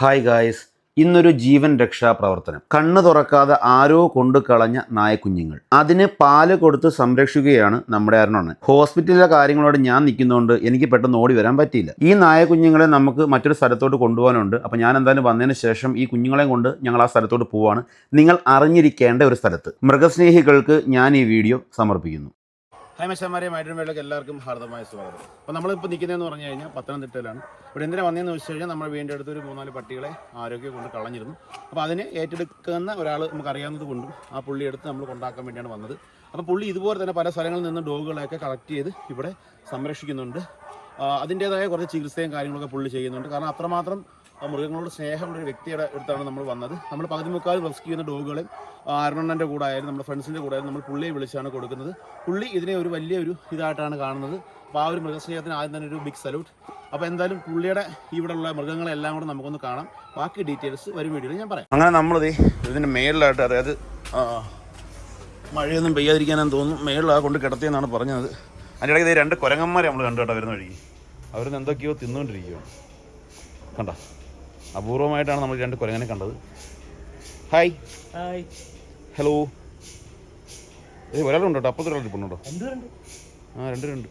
Hi guys ഇന്നൊരു ജീവൻ രക്ഷാ പ്രവർത്തനം. കണ്ണ് തുറക്കാതെ ആരോ കൊണ്ടു കളഞ്ഞ നായക്കുഞ്ഞുങ്ങൾ. അതിന് പാൽ കൊടുത്ത് സംരക്ഷിക്കുകയാണ് നമ്മുടെ അരണോണ്. ഹോസ്പിറ്റലിലെ കാര്യങ്ങളോട് ഞാൻ നിൽക്കുന്നതുകൊണ്ട് എനിക്ക് പെട്ടെന്ന് ഓടി വരാൻ പറ്റിയില്ല. ഈ നായക്കുഞ്ഞുങ്ങളെ നമുക്ക് മറ്റൊരു സ്ഥലത്തോട്ട് കൊണ്ടുപോകാനുണ്ട്. അപ്പോൾ ഞാൻ എന്തായാലും വന്നതിന് ശേഷം ഈ കുഞ്ഞുങ്ങളെയും കൊണ്ട് ഞങ്ങൾ ആ സ്ഥലത്തോട്ട് പോവാണ്. നിങ്ങൾ അറിഞ്ഞിരിക്കേണ്ട ഒരു സ്ഥലത്ത്. മൃഗസ്നേഹികൾക്ക് ഞാൻ ഈ വീഡിയോ സമർപ്പിക്കുന്നു. ഹായ് മച്ചന്മാരെ മൈഡ്രമേളിലേക്ക് എല്ലാവർക്കും ഹാർദമായ സ്വാഗതം. അപ്പോൾ നമ്മളിപ്പോൾ നിൽക്കുന്നതെന്ന് പറഞ്ഞു കഴിഞ്ഞാൽ പത്തനംതിട്ടയിലാണ്. ഇവിടെ എന്തിനാ വന്നതെന്ന് വെച്ച് കഴിഞ്ഞാൽ നമ്മൾ വീണ്ടും അടുത്ത് ഒരു മൂന്നാൽ പട്ടികളെ ആരോഗ്യം കൊണ്ട് കളഞ്ഞിരുന്നു. അപ്പോൾ അതിനെ ഏറ്റെടുക്കുന്ന ഒരാൾ നമുക്ക് അറിയാവുന്നത് കൊണ്ടും ആ പുള്ളി എടുത്ത് നമ്മൾ കൊണ്ടാക്കാൻ വേണ്ടിയാണ് വന്നത്. അപ്പോൾ പുള്ളി ഇതുപോലെ തന്നെ പല സ്ഥലങ്ങളിൽ നിന്ന് ഡോഗുകളെയൊക്കെ കളക്ട് ചെയ്ത് ഇവിടെ സംരക്ഷിക്കുന്നുണ്ട്. അതിന്റേതായ കുറച്ച് ചികിത്സയും കാര്യങ്ങളൊക്കെ പുള്ളി ചെയ്യുന്നുണ്ട്. കാരണം അത്രമാത്രം മൃഗങ്ങളോട് സ്നേഹമുള്ള ഒരു വ്യക്തിയുടെ അടുത്താണ് നമ്മൾ വന്നത്. നമ്മൾ പകുതി മുക്കാൽ റെസ്ക്യൂ ചെയ്യുന്ന ഡോഗുകളെ അരുണണ്ണന്റെ കൂടെ ആയാലും നമ്മുടെ ഫ്രണ്ട്സിന്റെ കൂടെ ആയാലും നമ്മൾ പുള്ളിയെ വിളിച്ചാണ് കൊടുക്കുന്നത്. പുള്ളി ഇതിനെ ഒരു വലിയ ഒരു ഇതായിട്ടാണ് കാണുന്നത്. അപ്പോൾ ആ ഒരു മൃഗസ്നേഹത്തിന് ആദ്യം തന്നെ ഒരു ബിഗ് സല്യൂട്ട് അപ്പോൾ എന്തായാലും പുള്ളിയുടെ ഇവിടെയുള്ള മൃഗങ്ങളെല്ലാം കൂടെ നമുക്കൊന്ന് കാണാം. ബാക്കി ഡീറ്റെയിൽസ് വരും വീഡിയോയിൽ ഞാൻ പറയാം. അങ്ങനെ നമ്മളത് ഇതിന്റെ മേളിലായിട്ട് അതായത് മഴയൊന്നും പെയ്യാതിരിക്കാനെന്ന് തോന്നുന്നു. മേളിലാ കൊണ്ട് കിടത്തിയെന്നാണ് പറഞ്ഞത്. അതിന്റെ ഇടയ്ക്ക് രണ്ട് കൊരങ്ങന്മാരെ നമ്മൾ കണ്ടു കേട്ടോ വരുന്ന വഴി അവരിന്ന് എന്തൊക്കെയോ തിന്നുകൊണ്ടിരിക്കുകയാണ്. കണ്ട? അപൂർവമായിട്ടാണ് നമ്മൾ രണ്ട് കുരങ്ങനെ കണ്ടത്. ഹായ് ഹായ് ഹലോ ഏ ഒരാളുണ്ടോ കേട്ടോ അപ്പുറത്ത് ഒരാൾ ഇരിപ്പുണ്ടോ ആ രണ്ട് രണ്ട്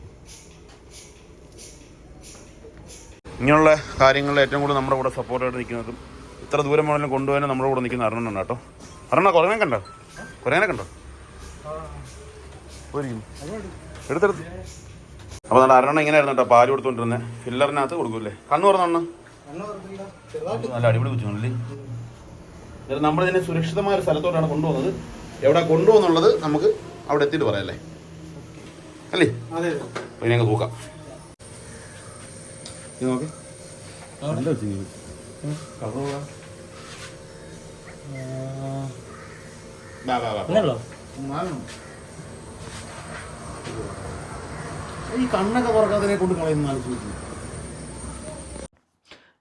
ഇങ്ങനെയുള്ള കാര്യങ്ങളിൽ ഏറ്റവും കൂടുതൽ നമ്മുടെ കൂടെ സപ്പോർട്ടായിട്ട് നിൽക്കുന്നതും ഇത്ര ദൂരം വേണമെങ്കിലും കൊണ്ടുപോകാനും നമ്മുടെ കൂടെ നിൽക്കുന്ന അരുണനാണ് കേട്ടോ. അരുണ കുറങ്ങനെ കണ്ടോ? കുറങ്ങനെ കണ്ടോ? എടുത്തെടുത്ത് അപ്പോൾ നമ്മുടെ ഇങ്ങനെ ഇങ്ങനെയായിരുന്നു കേട്ടോ പാൽ കൊടുത്തുകൊണ്ടിരുന്നത് ഫില്ലറിനകത്ത് കൊടുക്കൂല്ലേ? കണ്ണു തുറന്നണ്ണ നല്ല അടിപൊളി കുച്ചുങ്ങളല്ലേ നമ്മൾ നമ്മളിതിനെ സുരക്ഷിതമായ ഒരു സ്ഥലത്തോട്ടാണ് കൊണ്ടുപോകുന്നത്. എവിടെ കൊണ്ടുപോകുന്നുള്ളത് നമുക്ക് അവിടെ എത്തിയിട്ട് പറയാം അല്ലേ? അല്ലേ അപ്പോൾ ഇനി അങ്ങ് തൂക്കാം. ഇത് നോക്കി. നല്ല ഈ കണ്ണൊക്കെ തുറക്കാതിനെ കൊണ്ട് കളയുന്ന ആലോചിച്ചു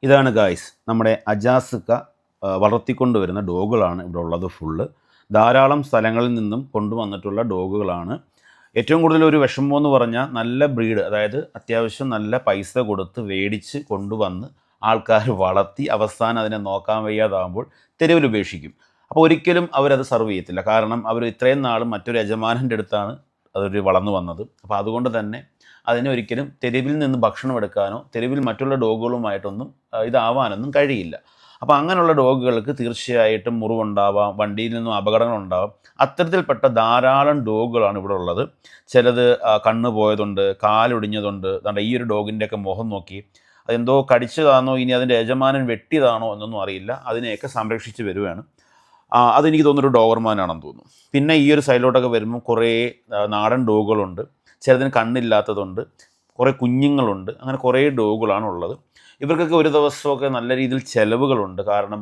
ഇതാണ് ഗായ്സ് നമ്മുടെ അജാസുക്ക വളർത്തിക്കൊണ്ട് വളർത്തിക്കൊണ്ടുവരുന്ന ഡോഗുകളാണ് ഇവിടെ ഉള്ളത് ഫുള്ള് ധാരാളം സ്ഥലങ്ങളിൽ നിന്നും കൊണ്ടുവന്നിട്ടുള്ള ഡോഗുകളാണ്. ഏറ്റവും കൂടുതൽ ഒരു വിഷമം എന്ന് പറഞ്ഞാൽ നല്ല ബ്രീഡ് അതായത് അത്യാവശ്യം നല്ല പൈസ കൊടുത്ത് മേടിച്ച് കൊണ്ടുവന്ന് ആൾക്കാർ വളർത്തി അവസാനം അതിനെ നോക്കാൻ വയ്യാതാകുമ്പോൾ തെരുവിൽ ഉപേക്ഷിക്കും. അപ്പോൾ ഒരിക്കലും അവരത് സർവ് ചെയ്യത്തില്ല. കാരണം അവർ ഇത്രയും നാളും മറ്റൊരു യജമാനന്റെ അടുത്താണ് അതൊരു വളർന്നു വന്നത്. അപ്പോൾ അതുകൊണ്ട് തന്നെ അതിനെ ഒരിക്കലും തെരുവിൽ നിന്ന് ഭക്ഷണം എടുക്കാനോ തെരുവിൽ മറ്റുള്ള ഡോഗുകളുമായിട്ടൊന്നും ഇതാവാനൊന്നും കഴിയില്ല. അപ്പോൾ അങ്ങനെയുള്ള ഡോഗുകൾക്ക് തീർച്ചയായിട്ടും മുറിവുണ്ടാവാം വണ്ടിയിൽ നിന്നും അപകടങ്ങൾ അപകടങ്ങളുണ്ടാവാം അത്തരത്തിൽപ്പെട്ട ധാരാളം ഡോഗുകളാണ് ഇവിടെ ഉള്ളത്. ചിലത് കണ്ണ് പോയതുണ്ട് കാലൊടിഞ്ഞതുണ്ട്. ഈ ഒരു ഡോഗിന്റെയൊക്കെ മുഖം നോക്കി. അതെന്തോ കടിച്ചതാണോ ഇനി അതിന്റെ യജമാനൻ വെട്ടിയതാണോ എന്നൊന്നും അറിയില്ല. അതിനെയൊക്കെ സംരക്ഷിച്ച് വരുവാണ് അതെനിക്ക് തോന്നുന്നൊരു ഡോഗർമാനാണെന്ന് തോന്നുന്നു. പിന്നെ ഈ ഒരു സൈഡിലോട്ടൊക്കെ വരുമ്പോൾ കുറേ നാടൻ ഡോഗുകളുണ്ട്. ചിലതിന് കണ്ണില്ലാത്തതുണ്ട് കുറേ കുഞ്ഞുങ്ങളുണ്ട് അങ്ങനെ കുറേ ഡോഗുകളാണ് ഉള്ളത് ഇവർക്കൊക്കെ ഒരു ദിവസമൊക്കെ നല്ല രീതിയിൽ ചിലവുകളുണ്ട്. കാരണം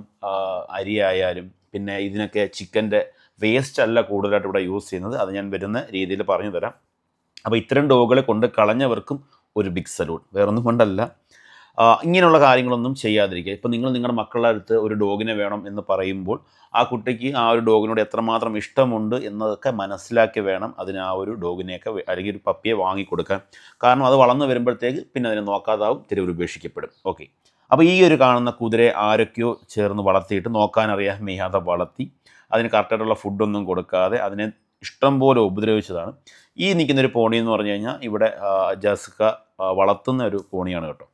അരിയായാലും പിന്നെ ഇതിനൊക്കെ ചിക്കന്റെ വേസ്റ്റ് അല്ല കൂടുതലായിട്ട് ഇവിടെ യൂസ് ചെയ്യുന്നത്. അത് ഞാൻ വരുന്ന രീതിയിൽ പറഞ്ഞു തരാം അപ്പോൾ ഇത്തരം ഡോഗുകളെ കൊണ്ട് കളഞ്ഞവർക്കും ഒരു ബിഗ് സലൂട്ട് വേറൊന്നും കൊണ്ടല്ല. ഇങ്ങനെയുള്ള കാര്യങ്ങളൊന്നും ചെയ്യാതിരിക്കുക. ഇപ്പം നിങ്ങൾ നിങ്ങളുടെ മക്കളുടെ അടുത്ത് ഒരു ഡോഗിനെ വേണം എന്ന് പറയുമ്പോൾ ആ കുട്ടിക്ക് ആ ഒരു ഡോഗിനോട് എത്രമാത്രം ഇഷ്ടമുണ്ട് എന്നതൊക്കെ മനസ്സിലാക്കി വേണം അതിന് ആ ഒരു ഡോഗിനെയൊക്കെ അല്ലെങ്കിൽ ഒരു പപ്പിയെ വാങ്ങിക്കൊടുക്കാൻ. കാരണം അത് വളർന്നു വരുമ്പോഴത്തേക്ക് പിന്നെ അതിനെ നോക്കാതാവും തെരുവിൽ ഉപേക്ഷിക്കപ്പെടും. ഓക്കെ. അപ്പോൾ ഈ ഒരു കാണുന്ന കുതിരയെ ആരൊക്കെയോ ചേർന്ന് വളർത്തിയിട്ട് നോക്കാനറിയാൻ മെയ്യാതെ വളർത്തി അതിന് കറക്റ്റായിട്ടുള്ള ഫുഡൊന്നും കൊടുക്കാതെ അതിനെ ഇഷ്ടം പോലെ ഉപദ്രവിച്ചതാണ്. ഈ നിൽക്കുന്നൊരു പോണി എന്ന് പറഞ്ഞു കഴിഞ്ഞാൽ ഇവിടെ ജസ്ക വളർത്തുന്ന ഒരു പോണിയാണ് കേട്ടോ.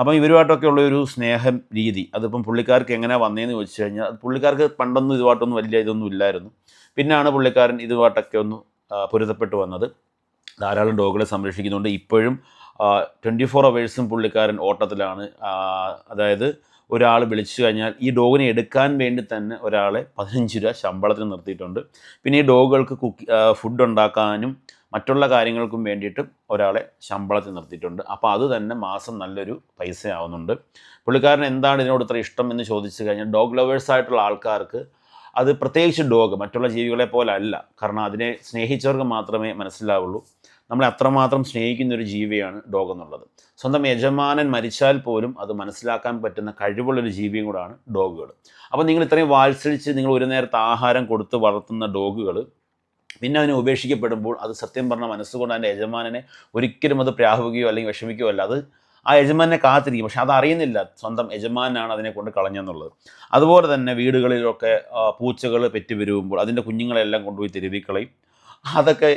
അപ്പം ഇവരുമായിട്ടൊക്കെ ഉള്ള ഒരു സ്നേഹം രീതി. അതിപ്പം പുള്ളിക്കാർക്ക് എങ്ങനെ വന്നതെന്ന് ചോദിച്ചു കഴിഞ്ഞാൽ പുള്ളിക്കാർക്ക് പണ്ടൊന്നും ഇതുമായിട്ടൊന്നും വലിയ ഇതൊന്നും ഇല്ലായിരുന്നു. പിന്നാണ് പുള്ളിക്കാരൻ ഇതുമായിട്ടൊക്കെ ഒന്ന് പൊരുത്തപ്പെട്ട് വന്നത്. ധാരാളം ഡോഗുകളെ സംരക്ഷിക്കുന്നുണ്ട്. ഇപ്പോഴും ട്വന്റി ഫോർ അവേഴ്സും പുള്ളിക്കാരൻ ഓട്ടത്തിലാണ്. അതായത് ഒരാൾ വിളിച്ചു കഴിഞ്ഞാൽ ഈ ഡോഗിനെ എടുക്കാൻ വേണ്ടി തന്നെ ഒരാളെ പതിനഞ്ച് രൂപ ശമ്പളത്തിന് നിർത്തിയിട്ടുണ്ട്. പിന്നെ ഈ ഡോഗുകൾക്ക് കുക്ക് ഫുഡ് ഉണ്ടാക്കാനും മറ്റുള്ള കാര്യങ്ങൾക്കും വേണ്ടിയിട്ടും ഒരാളെ ശമ്പളത്തിൽ നിർത്തിയിട്ടുണ്ട്. അപ്പോൾ അത് തന്നെ മാസം നല്ലൊരു പൈസ ആവുന്നുണ്ട് പുള്ളിക്കാരൻ എന്താണ് ഇതിനോട് ഇത്ര ഇഷ്ടം എന്ന് ചോദിച്ചു കഴിഞ്ഞാൽ ഡോഗ് ലവേഴ്സ് ആയിട്ടുള്ള ആൾക്കാർക്ക് അത് പ്രത്യേകിച്ച് ഡോഗ് മറ്റുള്ള ജീവികളെ പോലെ അല്ല. കാരണം അതിനെ സ്നേഹിച്ചവർക്ക് മാത്രമേ മനസ്സിലാവുള്ളൂ. നമ്മളെ അത്രമാത്രം സ്നേഹിക്കുന്ന ഒരു ജീവിയാണ് ഡോഗ് എന്നുള്ളത്. സ്വന്തം യജമാനൻ മരിച്ചാൽ പോലും അത് മനസ്സിലാക്കാൻ പറ്റുന്ന കഴിവുള്ളൊരു ജീവിയും കൂടാണ് ഡോഗുകൾ. അപ്പോൾ നിങ്ങൾ ഇത്രയും വാത്സരിച്ച് നിങ്ങൾ ഒരു നേരത്തെ ആഹാരം കൊടുത്ത് വളർത്തുന്ന ഡോഗുകൾ പിന്നെ അതിനെ ഉപേക്ഷിക്കപ്പെടുമ്പോൾ അത് സത്യം പറഞ്ഞ മനസ്സുകൊണ്ട് അതിന്റെ യജമാനെ ഒരിക്കലും അത് പ്രാഹുകയോ അല്ലെങ്കിൽ വിഷമിക്കുകയോ അല്ല. അത് ആ യജമാനെ കാത്തിരിക്കും. പക്ഷെ അത് അറിയുന്നില്ല സ്വന്തം യജമാനാണ് അതിനെ കൊണ്ട് കളഞ്ഞെന്നുള്ളത്. അതുപോലെ തന്നെ വീടുകളിലൊക്കെ പൂച്ചകൾ പെറ്റി വരുമ്പോൾ അതിന്റെ കുഞ്ഞുങ്ങളെല്ലാം കൊണ്ടുപോയി തെരുവിക്കളയും. അതൊക്കെ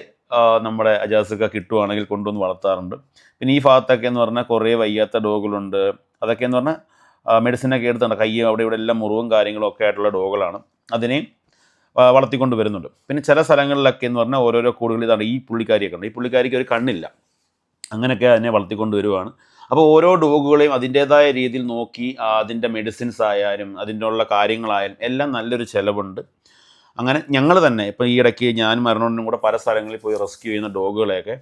നമ്മുടെ അജാസൊക്കെ കിട്ടുവാണെങ്കിൽ കൊണ്ടുവന്ന് വളർത്താറുണ്ട്. പിന്നെ ഈ ഭാഗത്തൊക്കെ എന്ന് പറഞ്ഞാൽ കുറേ വയ്യാത്ത ഡോഗുകളുണ്ട്. അതൊക്കെ എന്ന് പറഞ്ഞാൽ മെഡിസിനൊക്കെ എടുത്തുണ്ട് കൈ അവിടെ ഇവിടെ എല്ലാം മുറിവും കാര്യങ്ങളും ഒക്കെ ആയിട്ടുള്ള ഡോഗുകളാണ്. അതിനെയും വളർത്തിക്കൊണ്ട് വരുന്നുണ്ട്. പിന്നെ ചില സ്ഥലങ്ങളിലൊക്കെ എന്ന് പറഞ്ഞാൽ ഓരോരോ കൂടുകൾ ഇതാണ് ഈ പുള്ളിക്കാരിയൊക്കെ ഉണ്ട്. ഈ പുള്ളിക്കാരിക്ക് ഒരു കണ്ണില്ല. അങ്ങനെയൊക്കെ അതിനെ വളർത്തിക്കൊണ്ട് വരുവാണ്. അപ്പോൾ ഓരോ ഡോഗുകളെയും അതിന്റേതായ രീതിയിൽ നോക്കി അതിന്റെ മെഡിസിൻസ് ആയാലും അതിന്റെ ഉള്ള കാര്യങ്ങളായാലും എല്ലാം നല്ലൊരു ചിലവുണ്ട്. അങ്ങനെ ഞങ്ങൾ തന്നെ ഇപ്പോൾ ഈ ഇടയ്ക്ക് ഞാൻ മരണോണ്ടും കൂടെ പല സ്ഥലങ്ങളിൽ പോയി റെസ്ക്യൂ ചെയ്യുന്ന ഡോഗുകളെയൊക്കെ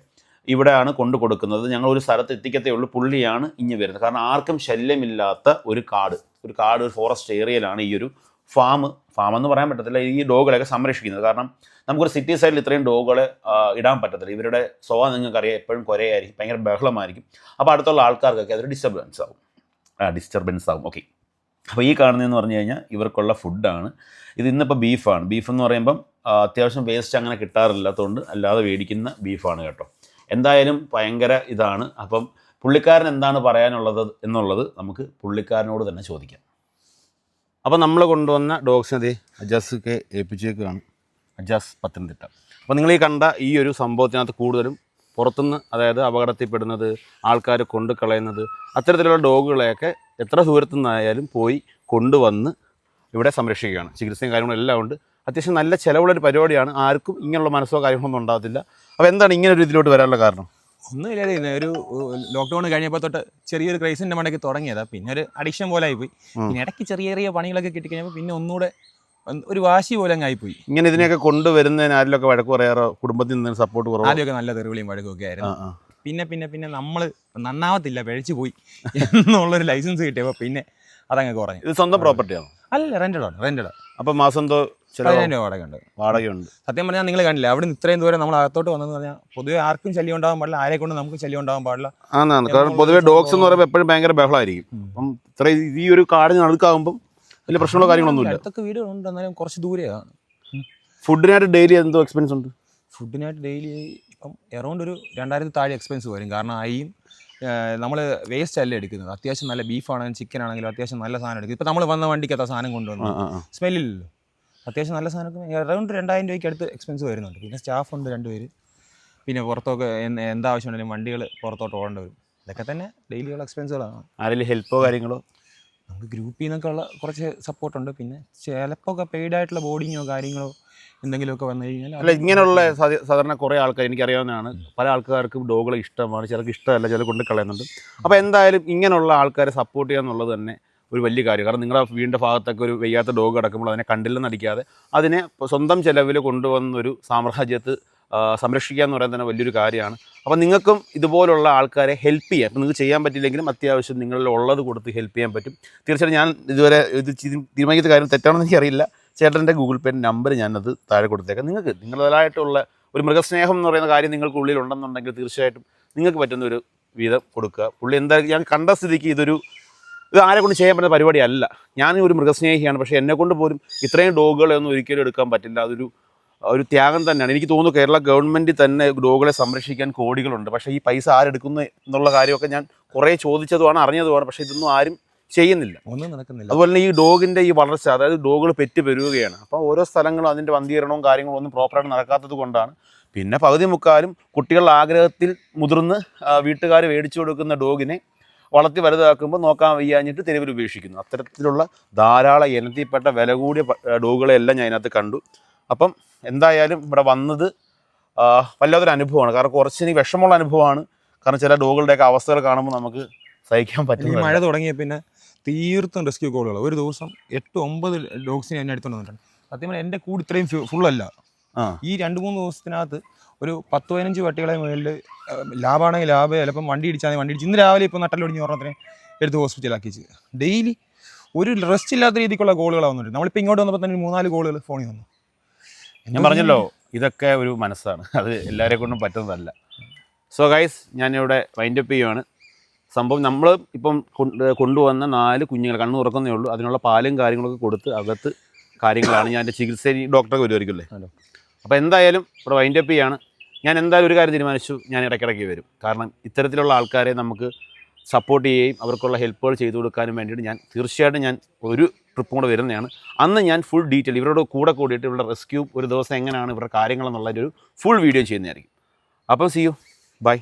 ഇവിടെയാണ് കൊണ്ടു കൊടുക്കുന്നത്. ഞങ്ങൾ ഒരു സ്ഥലത്ത് എത്തിക്കത്തേ ഉള്ളൂ. പുള്ളിയാണ് ഇഞ്ഞ് വരുന്നത്. കാരണം ആർക്കും ശല്യമില്ലാത്ത ഒരു കാട്. ഒരു കാട് ഒരു ഫോറസ്റ്റ് ഏരിയയിലാണ് ഈ ഒരു ഫാം ഫാം എന്ന് പറയാൻ പറ്റത്തില്ല ഈ ഡോഗുകളെയൊക്കെ സംരക്ഷിക്കുന്നത്. കാരണം നമുക്കൊരു സിറ്റി സൈഡിൽ ഇത്രയും ഡോഗുകളെ ഇടാൻ പറ്റത്തില്ല. ഇവരുടെ സ്വഭാവം നിങ്ങൾക്കറിയാം എപ്പോഴും കുറേയായിരിക്കും ഭയങ്കര ബഹളമായിരിക്കും. അപ്പോൾ അടുത്തുള്ള ആൾക്കാർക്കൊക്കെ അതൊരു ഡിസ്റ്റർബൻസ് ആവും. ഡിസ്റ്റർബൻസ് ആവും. ഓക്കെ അപ്പോൾ ഈ കാണുന്നതെന്ന് പറഞ്ഞു കഴിഞ്ഞാൽ ഇവർക്കുള്ള ഫുഡാണ് ഇത് ഇന്നിപ്പോൾ ബീഫാണ് ബീഫ് എന്ന് പറയുമ്പം അത്യാവശ്യം വേസ്റ്റ് അങ്ങനെ കിട്ടാറില്ലാത്തതുകൊണ്ട് അല്ലാതെ മേടിക്കുന്ന ബീഫാണ് കേട്ടോ. എന്തായാലും ഭയങ്കര ഇതാണ്. അപ്പം പുള്ളിക്കാരൻ എന്താണ് പറയാനുള്ളത് എന്നുള്ളത് നമുക്ക് പുള്ളിക്കാരനോട് തന്നെ ചോദിക്കാം. അപ്പോൾ നമ്മൾ കൊണ്ടുവന്ന ഡോഗ്സിനെ അജാസ് അജാസൊക്കെ ഏൽപ്പിച്ചേക്കാണ്. അജാസ് പത്തനംതിട്ട. അപ്പോൾ നിങ്ങൾ ഈ കണ്ട ഈ ഒരു സംഭവത്തിനകത്ത് കൂടുതലും പുറത്തുനിന്ന് അതായത് അപകടത്തിൽപ്പെടുന്നത് ആൾക്കാർ കൊണ്ടു കളയുന്നത് അത്തരത്തിലുള്ള ഡോഗുകളെയൊക്കെ എത്ര ദൂരത്തു നിന്നായാലും പോയി കൊണ്ടുവന്ന് ഇവിടെ സംരക്ഷിക്കുകയാണ്. ചികിത്സയും കാര്യങ്ങളും എല്ലാം ഉണ്ട്. അത്യാവശ്യം നല്ല ചിലവുള്ളൊരു പരിപാടിയാണ്. ആർക്കും ഇങ്ങനെയുള്ള മനസ്സോ കാര്യങ്ങളൊന്നും ഉണ്ടാകത്തില്ല. അപ്പോൾ എന്താണ് ഇങ്ങനെ ഒരു ഇതിലോട്ട് വരാനുള്ള കാരണം? ഒന്നുമില്ലാതെ ഒരു ലോക്ക്ഡൗൺ കഴിഞ്ഞപ്പോൾ തൊട്ട് ചെറിയൊരു ക്രൈസിന്റെ മണ്ടയ്ക്ക് തുടങ്ങിയതാ. പിന്നെ ഒരു അഡിക്ഷൻ പോലെ ആയിപ്പോയി. പിന്നെ ഇടയ്ക്ക് ചെറിയ ചെറിയ പണികളൊക്കെ കിട്ടിക്കഴിഞ്ഞപ്പോൾ പിന്നെ ഒന്നുകൂടെ ഒരു വാശി പോലെ അങ്ങ് ആയിപ്പോയി ഇങ്ങനെ ഇതിനെയൊക്കെ കൊണ്ടുവരുന്നതിന് ആരിലൊക്കെ വഴക്ക് പറയാറോ? കുടുംബത്തിൽ നിന്ന് സപ്പോർട്ട് കുറവ്? ആദ്യമൊക്കെ നല്ല തെറിവിളിയും വഴക്കൊക്കെ ആയിരുന്നു. പിന്നെ പിന്നെ പിന്നെ നമ്മൾ നന്നാവത്തില്ല പിഴച്ചു പോയി എന്നുള്ളൊരു ലൈസൻസ് കിട്ടിയപ്പോൾ പിന്നെ അതങ്ങ് കുറഞ്ഞു. ഇത് സ്വന്തം പ്രോപ്പർട്ടിയാണോ അല്ല റെന്റഡ് ആണ് റെന്റഡ് അപ്പോൾ മാസം പതിനായിരം രൂപ വാടക വാടകയുണ്ട്. സത്യം പറഞ്ഞാൽ നിങ്ങൾ കണ്ടില്ല അവിടെ നിന്ന് ഇത്രയും ദൂരം നമ്മൾ അകത്തോട്ട് വന്നെന്ന് പറഞ്ഞാൽ പൊതുവെ ആർക്കും ശല്യം ഉണ്ടാവാൻ പാടില്ല ആരെ കൊണ്ട് നമുക്ക് ശല്യം ഉണ്ടാവാൻ പാടില്ല. ആന്നാണ് കാരണം പൊതുവെ ഡോഗ്സ് എന്ന് പറയുമ്പോൾ എപ്പോഴും ഭയങ്കര ബഹളമായിരിക്കും. അപ്പം ഇത്ര ഈ ഒരു കാടിന് നടുക്കാവുമ്പം വലിയ പ്രശ്നങ്ങളോ കാര്യങ്ങളൊന്നുമില്ല. അടുത്തൊക്കെ വീടുകളുണ്ട് എന്നാലും കുറച്ച് ദൂരെയാണ് ഫുഡിനായിട്ട് ഡെയിലി എന്തോ എക്സ്പെൻസ് ഉണ്ട്? ഫുഡിനായിട്ട് ഡെയിലി ഇപ്പം എറൗണ്ട് ഒരു രണ്ടായിരത്തി താഴെ എക്സ്പെൻസ് വരും. കാരണം അരിയും നമ്മൾ വേസ്റ്റ് അല്ല എടുക്കുന്നത്. അത്യാവശ്യം നല്ല ബീഫ് ആണെങ്കിലും ചിക്കൻ ആണെങ്കിലും അത്യാവശ്യം നല്ല സാധനം എടുക്കും. ഇപ്പം നമ്മൾ വന്ന വണ്ടിക്കകത്ത് സാധനം കൊണ്ടുവന്നു. സ്മെല്ലില്ലല്ലോ അത്യാവശ്യം നല്ല സാധനം അറൗണ്ട് രണ്ടായിരം രൂപയ്ക്ക് അടുത്ത് എക്സ്പെൻസ് വരുന്നുണ്ട്. പിന്നെ സ്റ്റാഫ് ഉണ്ട് രണ്ടുപേര്. പിന്നെ പുറത്തൊക്കെ എന്താവശ്യം ഉണ്ടെങ്കിലും വണ്ടികൾ പുറത്തോട്ട് ഓടേണ്ടി വരും. ഇതൊക്കെ തന്നെ ഡെയിലിയുള്ള എക്സ്പെൻസുകളാണ് ആരെങ്കിലും ഹെൽപ്പോ കാര്യങ്ങളോ? നമുക്ക് ഗ്രൂപ്പിൽ നിന്നൊക്കെ ഉള്ള കുറച്ച് സപ്പോർട്ടുണ്ട് പിന്നെ ചിലപ്പോൾ ഒക്കെ പെയ്ഡ് ആയിട്ടുള്ള ബോർഡിങ്ങോ കാര്യങ്ങളോ എന്തെങ്കിലുമൊക്കെ വന്നു കഴിഞ്ഞാൽ അല്ല ഇങ്ങനെയുള്ള സാധാരണ കുറേ ആൾക്കാർ എനിക്കറിയാവുന്നതാണ്. പല ആൾക്കാർക്കും ഡോഗുകളെ ഇഷ്ടമാണ്. ചിലർക്ക് ഇഷ്ടമല്ല ചിലർ കൊണ്ട് കളയുന്നുണ്ട് അപ്പോൾ എന്തായാലും ഇങ്ങനെയുള്ള ആൾക്കാരെ സപ്പോർട്ട് ചെയ്യുക എന്നുള്ളത് തന്നെ ഒരു വലിയ കാര്യം. കാരണം നിങ്ങളുടെ വീടിന്റെ ഭാഗത്തൊക്കെ ഒരു വയ്യാത്ത ഡോഗ് കിടക്കുമ്പോൾ അതിനെ കണ്ടില്ലെന്ന് അടിക്കാതെ അതിനെ സ്വന്തം ചിലവിൽ കൊണ്ടുവന്നൊരു സാമ്രാജ്യത്ത് സംരക്ഷിക്കുക എന്ന് പറയുന്നത് തന്നെ വലിയൊരു കാര്യമാണ്. അപ്പോൾ നിങ്ങൾക്കും ഇതുപോലുള്ള ആൾക്കാരെ ഹെൽപ്പ് ചെയ്യാം ഇപ്പം നിങ്ങൾക്ക് ചെയ്യാൻ പറ്റില്ലെങ്കിലും അത്യാവശ്യം നിങ്ങളിൽ ഉള്ളത് കൊടുത്ത് ഹെൽപ്പ് ചെയ്യാൻ പറ്റും. തീർച്ചയായിട്ടും ഞാൻ ഇതുവരെ ഇത് തീരുമാനിക്കുന്ന കാര്യം തെറ്റാണെന്ന് എനിക്കറിയില്ല. ചേട്ടന്റെ ഗൂഗിൾ പേ നമ്പർ ഞാനത് താഴെ കൊടുത്തേക്കാം. നിങ്ങൾക്ക് നിങ്ങളതായിട്ടുള്ള ഒരു മൃഗസ്നേഹം എന്ന് പറയുന്ന കാര്യം നിങ്ങൾക്ക് ഉള്ളിൽ ഉണ്ടെന്നുണ്ടെങ്കിൽ തീർച്ചയായിട്ടും നിങ്ങൾക്ക് പറ്റുന്ന ഒരു വീതം കൊടുക്കുക. പുള്ളി എന്തായാലും ഞാൻ കണ്ട സ്ഥിതിക്ക് ഇതൊരു ഇത് ആരെ കൊണ്ട് ചെയ്യാൻ പറ്റുന്ന പരിപാടിയല്ല. ഞാൻ ഒരു മൃഗസ്നേഹിയാണ് പക്ഷേ എന്നെ കൊണ്ട് പോലും ഇത്രയും ഡോഗുകളെ ഒന്നും ഒരിക്കലും എടുക്കാൻ പറ്റില്ല. അതൊരു ഒരു ത്യാഗം തന്നെയാണ്. എനിക്ക് തോന്നുന്നു കേരള ഗവൺമെന്റ് തന്നെ ഡോഗുകളെ സംരക്ഷിക്കാൻ കോടികളുണ്ട്. പക്ഷേ ഈ പൈസ ആരെടുക്കുന്നു എന്നുള്ള കാര്യമൊക്കെ ഞാൻ കുറേ ചോദിച്ചതുമാണ് അറിഞ്ഞതുമാണ്. പക്ഷേ ഇതൊന്നും ആരും ചെയ്യുന്നില്ല. ഒന്നും നടക്കുന്നില്ല. അതുപോലെ തന്നെ ഈ ഡോഗിന്റെ ഈ വളർച്ച അതായത് ഡോഗുകൾ പെറ്റ് പെരുകയാണ് അപ്പോൾ ഓരോ സ്ഥലങ്ങളും അതിന്റെ വന്ധീകരണവും കാര്യങ്ങളും ഒന്നും പ്രോപ്പറായിട്ട് നടക്കാത്തത് കൊണ്ടാണ്. പിന്നെ പകുതി മുക്കാലും കുട്ടികളുടെ ആഗ്രഹത്തിൽ മുതിർന്ന് വീട്ടുകാർ മേടിച്ചു കൊടുക്കുന്ന ഡോഗിനെ വളർത്തി വലുതാക്കുമ്പോൾ നോക്കാൻ വയ്യാഞ്ഞിട്ട് തെരുവിൽ ഉപേക്ഷിക്കുന്നു. അത്തരത്തിലുള്ള ധാരാളം ഇനത്തിൽപ്പെട്ട വില കൂടിയ ഡോഗുകളെല്ലാം ഞാൻ അതിനകത്ത് കണ്ടു. അപ്പം എന്തായാലും ഇവിടെ വന്നത് വല്ലാത്തൊരു അനുഭവമാണ്. കാരണം കുറച്ച് എനിക്ക് വിഷമമുള്ള അനുഭവമാണ്. കാരണം ചില ഡോഗുകളുടെയൊക്കെ അവസ്ഥകൾ കാണുമ്പോൾ നമുക്ക് സഹിക്കാൻ പറ്റില്ല മഴ തുടങ്ങിയ പിന്നെ തീർത്തും റെസ്ക്യൂ കോളുകൾ ഒരു ദിവസം എട്ട് ഒമ്പത് ഡോഗ്സിനെ എന്നെ എടുത്തുകൊണ്ട് വന്നിട്ടുണ്ട്. സത്യം പറഞ്ഞാൽ എന്റെ കൂടെ ഇത്രയും ഫുള്ളല്ല ഈ രണ്ട് മൂന്ന് ദിവസത്തിനകത്ത് ഒരു പത്ത് പതിനഞ്ച് പട്ടികളെ മുകളിൽ ലാഭമാണെങ്കിൽ ലാഭം ചിലപ്പം വണ്ടി ഇടിച്ചാൽ വണ്ടി ഇടിച്ച്. ഇന്ന് രാവിലെ ഇപ്പോൾ നട്ടലൊടിഞ്ഞ് പറഞ്ഞതിനെ എടുത്ത് ഹോസ്പിറ്റലാക്കി വെച്ച്. ഡെയിലി ഒരു റെസ്റ്റ് ഇല്ലാത്ത രീതിക്കുള്ള കോളുകളാണ് വന്നിട്ടുണ്ട് നമ്മളിപ്പോൾ ഇങ്ങോട്ട് വന്നപ്പോൾ തന്നെ മൂന്നാൽ കോളുകൾ ഫോണിൽ വന്നു. ഞാൻ പറഞ്ഞല്ലോ ഇതൊക്കെ ഒരു മനസ്സാണ്. അത് എല്ലാവരെ കൊണ്ടും പറ്റുന്നതല്ല. സോ ഗൈസ് ഞാനിവിടെ വൈൻഡപ്പ് ചെയ്യുവാണ്. സംഭവം നമ്മൾ ഇപ്പം കൊണ്ടുവന്ന നാല് കുഞ്ഞുങ്ങൾ കണ്ണു തുറക്കുന്നേ ഉള്ളൂ. അതിനുള്ള പാലും കാര്യങ്ങളൊക്കെ കൊടുത്ത് അകത്ത് കാര്യങ്ങളാണ് ഞാൻ എന്റെ ചികിത്സ ഡോക്ടറൊക്കെ വരുമായിരിക്കുമല്ലേ ഹലോ. അപ്പോൾ എന്തായാലും ഇവിടെ വൈൻഡപ്പ് ചെയ്യാണ്. ഞാൻ എന്തായാലും ഒരു കാര്യം തീരുമാനിച്ചു. ഞാൻ ഇടയ്ക്കിടയ്ക്ക് വരും. കാരണം ഇത്തരത്തിലുള്ള ആൾക്കാരെ നമുക്ക് സപ്പോർട്ട് ചെയ്യുകയും അവർക്കുള്ള ഹെൽപ്പുകൾ ചെയ്തു കൊടുക്കാനും വേണ്ടിയിട്ട് ഞാൻ തീർച്ചയായിട്ടും ഞാൻ ഒരു ട്രിപ്പും കൂടെ വരുന്നതാണ്. അന്ന് ഞാൻ ഫുൾ ഡീറ്റെയിൽ ഇവരോട് കൂടെ കൂടിയിട്ട് ഇവരുടെ റെസ്ക്യൂ ഒരു ദിവസം എങ്ങനെയാണ് ഇവരുടെ കാര്യങ്ങളെന്നുള്ളതിന്റെ ഒരു ഫുൾ വീഡിയോ ചെയ്യുന്നതായിരിക്കും. അപ്പം സി യു ബൈ